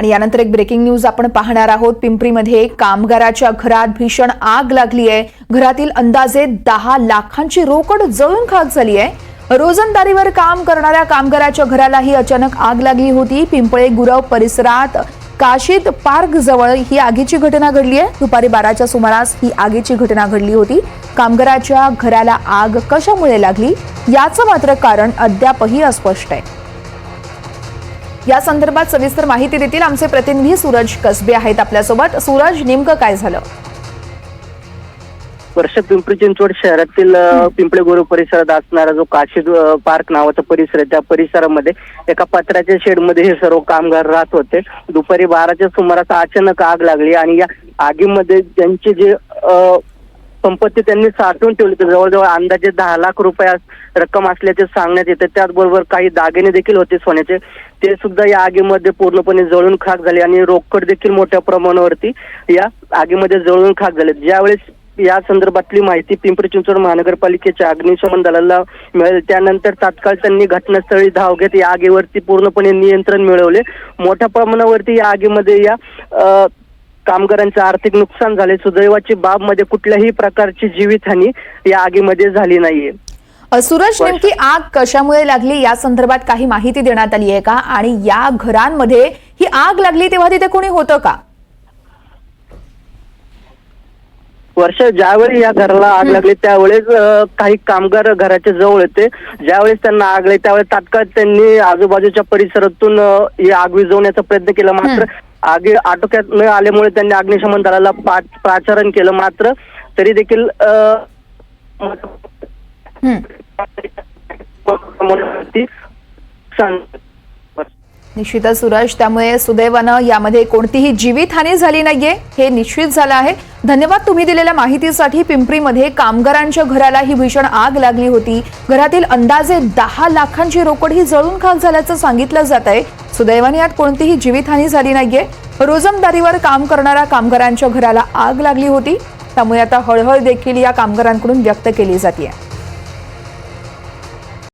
आणि यानंतर एक ब्रेकिंग न्यूज आपण पाहणार आहोत. पिंपरीमध्ये कामगाराच्या घरात भीषण आग लागली आहे. घरातील अंदाजे दहा लाखांची रोकड जळून खाक झाली आहे. रोजंदारीवर काम करणाऱ्या कामगाराच्या घरालाही अचानक आग लागली होती. पिंपळे गुरव परिसरात काशीद पार्क जवळ ही आगीची घटना घडली आहे. दुपारी बाराच्या सुमारास ही आगीची घटना घडली होती. कामगाराच्या घराला आग कशामुळे लागली? याचं मात्र कारण अद्यापही अस्पष्ट आहे. या संदर्भात सविस्तर माहिती देतील आमचे प्रतिनिधी सूरज कसबे आहेत आपल्यासोबत. सूरज नेमकं काय झालं? वर्ष पिंपरी चिंचवड शहरातील पिंपळे गुरु परिसरात असणारा जो काशी पार्क नावाचा परिसर आहे त्या परिसरामध्ये एका पत्र्याच्या शेडमध्ये हे सर्व कामगार राहत होते. दुपारी बाराच्या सुमारास अचानक आग लागली आणि या आगीमध्ये त्यांचे जे संपत्ती त्यांनी साठवून ठेवली होती. जवळजवळ अंदाजे दहा लाख रुपये रक्कम असल्याचे सांगण्यात येते. त्याचबरोबर काही दागिने देखील होते सोन्याचे. ते सुद्धा या आगीमध्ये पूर्णपणे जळून खाक झाले आणि रोकड देखील मोठ्या प्रमाणावरती या आगीमध्ये जळून खाक झाले. ज्यावेळेस या संदर्भातली माहिती पिंपरी चिंचवड महानगरपालिकेच्या अग्निशमन दलाला मिळाली त्यानंतर तात्काळ त्यांनी घटनास्थळी धाव घेत या आगीवरती पूर्णपणे नियंत्रण मिळवले. मोठ्या प्रमाणावरती या आगीमध्ये या कामगारांचे आर्थिक नुकसान झाले सुदैवाची बाबमध्ये कुठल्याही प्रकारची जीवितहानी या आगीमध्ये झाली नाहीये. सूरज नेमकी आग कशामुळे लागली या संदर्भात काही माहिती देण्यात आली आहे का? आणि या घरांमध्ये ही आग लागली तेव्हा तिथे कोणी होतं का? वर्ष ज्यावेळी या घराला आग लागली त्यावेळेस काही कामगार घराच्या जवळ होते ज्यावेळेस त्यांना आग लागली त्यावेळेस तात्काळ त्यांनी आजूबाजूच्या परिसरातून ही आग विझवण्याचा प्रयत्न केला. मात्र आगी आटोक्यात न आल्यामुळे त्यांनी अग्निशमन दलाला पा- केलं. मात्र तरी देखील निश्चितच सुरज त्यामुळे सुदैवानं यामध्ये कोणतीही जीवितहानी झाली नाहीये हे निश्चित झालं आहे. धन्यवाद तुम्ही दिलेल्या माहितीसाठी. पिंपरीमध्ये कामगारांच्या घराला ही भीषण आग लागली होती. घरातील अंदाजे दहा लाखांची रोकड ही जळून खाक झाल्याचं सांगितलं जात आहे. सुदैवाने यात कोणतीही जीवितहानी झाली नाहीये. रोजमदारीवर काम करणाऱ्या कामगारांच्या घराला आग लागली होती. त्यामुळे आता हळहळ देखील या कामगारांकडून व्यक्त केली जाते